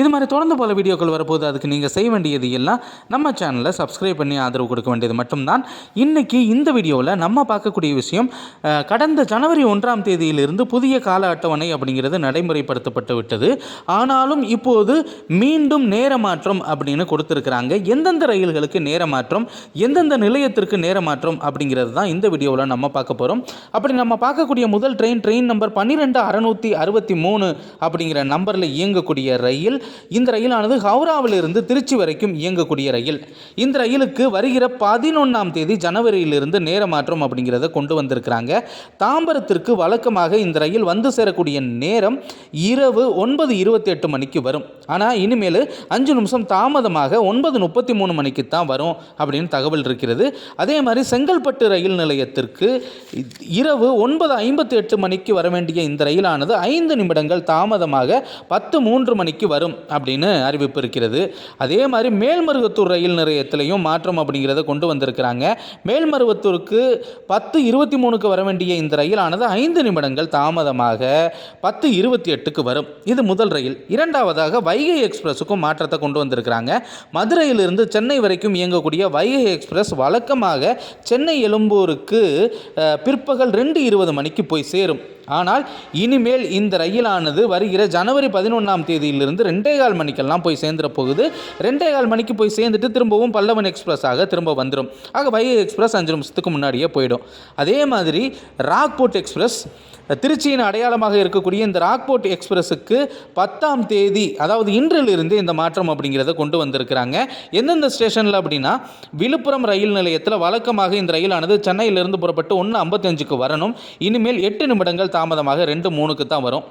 இது மாதிரி தொடர்ந்து போல வீடியோக்கள் வரப்போது அதுக்கு நீங்கள் செய்ய வேண்டியது எல்லாம் நம்ம சேனலை சப்ஸ்கிரைப் பண்ணி ஆதரவு கொடுக்க வேண்டியது மட்டும்தான். இன்றைக்கி இந்த வீடியோவில் நம்ம பார்க்கக்கூடிய விஷயம் கடந்த ஜனவரி ஒன்றாம் தேதியிலிருந்து புதிய கால அட்டவணை அப்படிங்கிறது நடைமுறைப்படுத்தப்பட்டு விட்டது. ஆனாலும் இப்போது மீண்டும் நேர மாற்றம் அப்படின்னு கொடுத்துருக்குறாங்க. எந்தெந்த ரயில்களுக்கு நேர மாற்றம் எந்தெந்த நிலையத்திற்கு நேர மாற்றம் அப்படிங்கிறது தான் இந்த வீடியோவில் நம்ம பார்க்க போகிறோம் அப்படி நம்ம பார்க்கக்கூடிய முதல் ட்ரெயின் ட்ரெயின் நம்பர் பன்னிரெண்டு அறநூற்றி அறுபத்தி மூணு அப்படிங்கிற நம்பரில் இயங்கக்கூடிய ரயில் இந்த ரயிலானது ஹவுராவிலிருந்து திருச்சி வரைக்கும் இயங்கக்கூடிய ரயில். இந்த ரயிலுக்கு வருகிற பதினொன்றாம் தேதி ஜனவரியிலிருந்து நேர மாற்றம் அப்படிங்கிறத கொண்டு வந்திருக்கிறாங்க. தாம்பரத்திற்கு வழக்கமாக இந்த ரயில் வந்து சேரக்கூடிய நேரம் இரவு ஒன்பது இருபத்தி எட்டு மணிக்கு வரும். ஆனால் இனிமேல் அஞ்சு நிமிஷம் தாமதமாக ஒன்பது முப்பத்தி மூணு மணிக்கு தான் வரும் அப்படின்னு தகவல் இருக்கிறது. அதே மாதிரி செங்கல்பட்டு ரயில் நிலையத்திற்கு இரவு ஒன்பது ஐம்பத்தி எட்டு மணிக்கு வர வேண்டிய இந்த ரயிலானது ஐந்து நிமிடங்கள் தாமதமாக பத்து மூன்று மணிக்கு வரும் அப்படின்னு அறிவிப்பு இருக்கிறது. அதே மாதிரி மேல்மருவத்தூர் ரயில் நிலையத்திலையும் மாற்றம் அப்படிங்கிறத கொண்டு வந்திருக்கிறாங்க. மேல்மருவத்தூருக்கு பத்து இருபத்தி மூணுக்கு வர வேண்டிய இந்த ரயிலானது ஐந்து நிமிடங்கள் தாமதமாக பத்து இருபத்தி எட்டுக்கு வரும். இது முதல் ரயில். இரண்டாவதாக வைகை எக்ஸ்பிரஸுக்கும் மாற்றத்தை கொண்டு வந்திருக்கிறாங்க. மதுரையிலிருந்து சென்னை வரைக்கும் இயங்கக்கூடிய வைகை எக்ஸ்பிரஸ் வழக்கமாக சென்னை எழும்பூருக்கு பிற்பகல் ரெண்டு இருபது மணிக்கு போய் சேரும். ஆனால் இனிமேல் இந்த ரயிலானது வருகிற ஜனவரி பதினொன்றாம் தேதியிலிருந்து ரெண்டே கால் மணிக்கெல்லாம் போய் சேர்ந்துட போகுது. ரெண்டே கால் மணிக்கு போய் சேர்ந்துட்டு திரும்பவும் பல்லவன் எக்ஸ்பிரஸாக திரும்ப வந்துடும் ஆக வைகை எக்ஸ்பிரஸ் அஞ்சு நிமிஷத்துக்கு முன்னாடியே போயிடும். அதே மாதிரி ராக்போர்ட் எக்ஸ்பிரஸ் திருச்சியின் அடையாளமாக இருக்கக்கூடிய இந்த ராக்போர்ட் எக்ஸ்பிரஸுக்கு பத்தாம் தேதி அதாவது இன்றிலிருந்து இந்த மாற்றம் அப்படிங்கிறத கொண்டு வந்திருக்கிறாங்க. எந்தெந்த ஸ்டேஷனில் அப்படின்னா விழுப்புரம் ரயில் நிலையத்தில் வழக்கமாக இந்த ரயிலானது சென்னையிலிருந்து புறப்பட்டு ஒன்று ஐம்பத்தஞ்சுக்கு வரணும். இனிமேல் எட்டு நிமிடங்கள் தாமதமாக ரெண்டு மூணுக்கு தான் வரும்.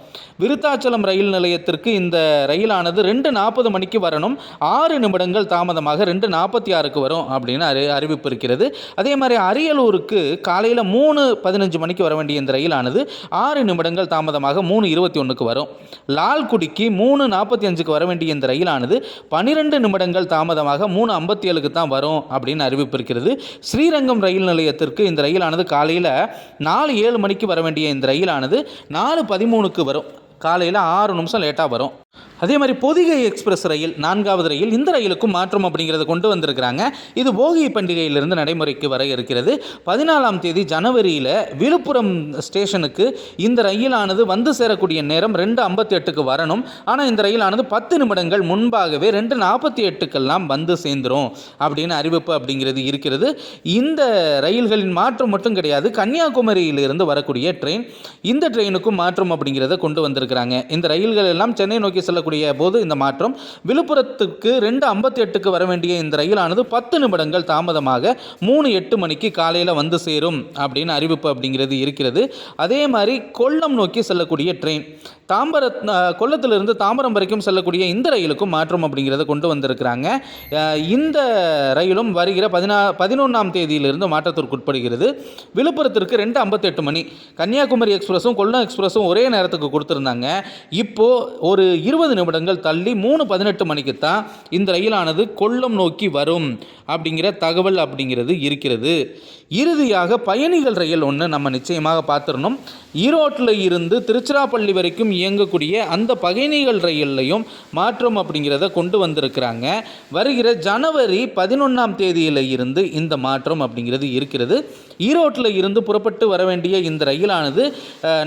விருத்தாச்சலம் ரயில் நிலையத்திற்கு இந்த ரயிலானது ரெண்டு நாற்பது மணிக்கு வரணும். ஆறு நிமிடங்கள் தாமதமாக ரெண்டு நாற்பத்தி ஆறுக்கு வரும் அப்படின்னு அறி அறிவிப்பு இருக்கிறது. அதே மாதிரி அரியலூருக்கு காலையில் மூணு பதினஞ்சு மணிக்கு வர வேண்டிய இந்த ரயிலானது ஆறு நிமிடங்கள் தாமதமாக மூணு இருபத்தி ஒன்றுக்கு வரும். லால்குடிக்கு மூணு நாற்பத்தி அஞ்சு அஞ்சுக்கு வர வேண்டிய இந்த ரயிலானது பன்னிரண்டு நிமிடங்கள் தாமதமாக மூணு ஐம்பத்தி ஏழுக்கு தான் வரும் அப்படின்னு அறிவிப்பு இருக்கிறது. ஸ்ரீரங்கம் ரயில் நிலையத்திற்கு இந்த ரயிலானது காலையில் நாலு ஏழு மணிக்கு வர வேண்டிய இந்த ரயிலானது நாலு பதிமூணுக்கு வரும். காலையில் ஆறு நிமிஷம் லேட்டாக வரும். அதே மாதிரி பொதிகை எக்ஸ்பிரஸ் ரயில் நான்காவது ரயில் இந்த ரயிலுக்கும் மாற்றம் அப்படிங்கிறத கொண்டு வந்திருக்கிறாங்க. இது போகி பண்டிகையிலிருந்து நடைமுறைக்கு வர இருக்கிறது. பதினாலாம் தேதி ஜனவரியில் விழுப்புரம் ஸ்டேஷனுக்கு இந்த ரயிலானது வந்து சேரக்கூடிய நேரம் ரெண்டு ஐம்பத்தி எட்டுக்கு வரணும். ஆனால் இந்த ரயிலானது பத்து நிமிடங்கள் முன்பாகவே ரெண்டு நாற்பத்தி எட்டுக்கெல்லாம் வந்து சேர்ந்துரும் அப்படின்னு அறிவிப்பு அப்படிங்கிறது இருக்கிறது. இந்த ரயில்களின் மாற்றம் மட்டும் கிடையாது கன்னியாகுமரியிலிருந்து வரக்கூடிய ட்ரெயின் இந்த ட்ரெயினுக்கும் மாற்றம் அப்படிங்கிறத கொண்டு வந்திருக்கிறாங்க. இந்த ரயில்கள் எல்லாம் சென்னை நோக்கி செல்லக்கூடிய போது இந்த மாற்றம். விழுப்புரத்துக்கு ரெண்டு ஐம்பத்தி எட்டுக்கு வர வேண்டிய இந்த ரயிலானது பத்து நிமிடங்கள் தாமதமாக மூணு எட்டு மணிக்கு காலையில் வந்து சேரும் அப்படின்னு அறிவிப்பு அப்படிங்கிறது இருக்கிறது. அதே மாதிரி கொல்லம் நோக்கி செல்லக்கூடிய ட்ரெயின் தாம்பர கொல்லத்திலிருந்து தாம்பரம் வரைக்கும் செல்லக்கூடிய இந்த ரயிலுக்கும் மாற்றம் அப்படிங்கிறத கொண்டு வந்திருக்கிறாங்க. இந்த ரயிலும் வருகிற பதினா பதினொன்றாம் தேதியிலிருந்து மாற்றத்திற்கு உட்படுகிறது. விழுப்புரத்திற்கு ரெண்டு ஐம்பத்தெட்டு மணி. கன்னியாகுமரி எக்ஸ்பிரஸும் கொல்லம் எக்ஸ்பிரஸும் ஒரே நேரத்துக்கு கொடுத்துருந்தாங்க. இப்போது ஒரு இருபது நிமிடங்கள் தள்ளி மூணு பதினெட்டு மணிக்கு தான் இந்த ரயிலானது கொல்லம் நோக்கி வரும் அப்படிங்கிற தகவல் அப்படிங்கிறது இருக்கிறது. இறுதியாக பயணிகள் ரயில் ஒன்று நம்ம நிச்சயமாக பார்த்துடணும் ஈரோட்டில் இருந்து திருச்சிராப்பள்ளி வரைக்கும் இயங்கக்கூடிய அந்த பயணிகள் ரயில்லையும் மாற்றம் அப்படிங்கிறத கொண்டு வந்திருக்கிறாங்க. வருகிற ஜனவரி பதினொன்றாம் தேதியில் இருந்து இந்த மாற்றம் அப்படிங்கிறது இருக்கிறது. ஈரோட்டில் இருந்து புறப்பட்டு வர வேண்டிய இந்த ரயிலானது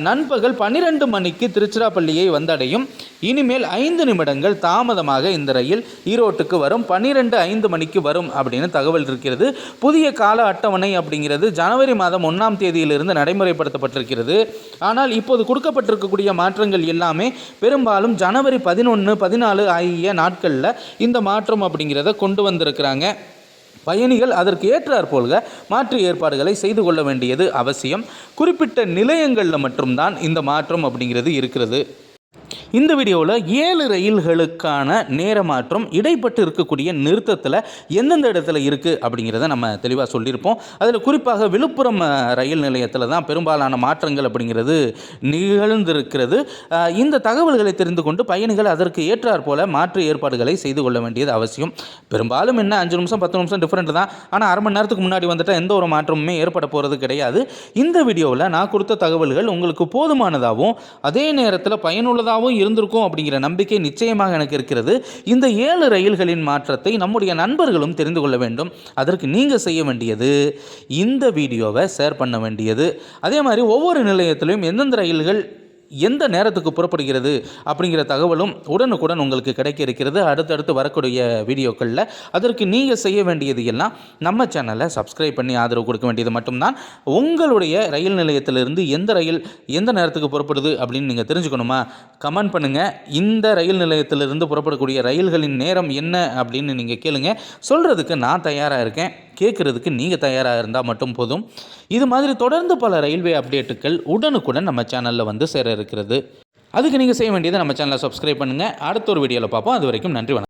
நண்பகல் பன்னிரெண்டு மணிக்கு திருச்சிராப்பள்ளியை வந்தடையும். இனிமேல் ஐந்து நிமிடங்கள் தாமதமாக இந்த ரயில் ஈரோட்டுக்கு வரும். பன்னிரெண்டு ஐந்து மணிக்கு வரும் அப்படின்னு தகவல் இருக்கிறது. புதிய கால அட்டவணை அப்படிங்கிறது ஜனவரி மாதம் ஒன்றாம் தேதியிலிருந்து நடைமுறைப்படுத்தப்பட்டிருக்கிறது. ஆனால் இப்போது கொடுக்கப்பட்டிருக்கக்கூடிய மாற்றங்கள் எல்லாமே பெரும்பாலும் ஜனவரி பதினொன்று பதினாலு ஆகிய நாட்களில் இந்த மாற்றம் அப்படிங்கிறத கொண்டு வந்திருக்கிறாங்க. பயணிகள் அதற்கு ஏற்றாற் போல்க மாற்று ஏற்பாடுகளை செய்து கொள்ள வேண்டியது அவசியம். குறிப்பிட்ட நிலையங்களில் மட்டும்தான் இந்த மாற்றம் அப்படிங்கிறது இருக்கிறது. இந்த வீடியோவில் ஏழு ரயில்களுக்கான நேர மாற்றம் இடைப்பட்டு இருக்கக்கூடிய நிறுத்தத்தில் எந்தெந்த இடத்துல இருக்குது அப்படிங்கிறத நம்ம தெளிவாக சொல்லியிருப்போம். அதில் குறிப்பாக விழுப்புரம் ரயில் நிலையத்தில் தான் பெரும்பாலான மாற்றங்கள் அப்படிங்கிறது நிகழ்ந்திருக்கிறது. இந்த தகவல்களை தெரிந்து கொண்டு பயணிகள் அதற்கு ஏற்றாற் போல மாற்று ஏற்பாடுகளை செய்து கொள்ள வேண்டியது அவசியம். பெரும்பாலும் என்ன அஞ்சு நிமிஷம் பத்து நிமிஷம் டிஃப்ரெண்ட் தான். ஆனால் அரை மணி நேரத்துக்கு முன்னாடி வந்துட்டால் எந்த ஒரு மாற்றமுமே ஏற்பட போகிறது கிடையாது. இந்த வீடியோவில் நான் கொடுத்த தகவல்கள் உங்களுக்கு போதுமானதாகவும் அதே நேரத்தில் பயனுள்ளதாகவும் இருந்திருக்கும் அப்படிங்கிற நம்பிக்கை நிச்சயமாக எனக்கு இருக்கிறது. இந்த ஏழு ரயில்களின் மாற்றத்தை நம்முடைய நண்பர்களும் தெரிந்து கொள்ள வேண்டும். அதற்கு நீங்கள் செய்ய வேண்டியது இந்த வீடியோவை ஷேர் பண்ண வேண்டியது. அதே மாதிரி ஒவ்வொரு நிலையத்திலையும் எந்தெந்த ரயில்கள் எந்த நேரத்துக்கு புறப்படுகிறது அப்படிங்கிற தகவலும் உடனுக்குடன் உங்களுக்கு கிடைக்க இருக்கிறது அடுத்தடுத்து வரக்கூடிய வீடியோக்களில் அதற்கு நீங்கள் செய்ய வேண்டியது எல்லாம் நம்ம சேனலை சப்ஸ்கிரைப் பண்ணி ஆதரவு கொடுக்க வேண்டியது மட்டும்தான். உங்களுடைய ரயில் நிலையத்திலிருந்து எந்த ரயில் எந்த நேரத்துக்கு புறப்படுது அப்படின்னு நீங்கள் தெரிஞ்சுக்கணுமா? கமெண்ட் பண்ணுங்கள் இந்த ரயில் நிலையத்திலிருந்து புறப்படக்கூடிய ரயில்களின் நேரம் என்ன அப்படின்னு நீங்கள் கேளுங்க. சொல்கிறதுக்கு நான் தயாராக இருக்கேன். கேட்குறதுக்கு நீங்கள் தயாராக இருந்தால் மட்டும் போதும். இது மாதிரி தொடர்ந்து பல ரயில்வே அப்டேட்டுகள் உடனுக்குடன் நம்ம சேனலில் வந்து சேர இருக்கிறது. அதுக்கு நீங்கள் செய்ய வேண்டியதை நம்ம சேனலை சப்ஸ்கிரைப் பண்ணுங்கள் அடுத்த ஒரு வீடியோவில் பார்ப்போம். அது வரைக்கும் நன்றி வணக்கம்.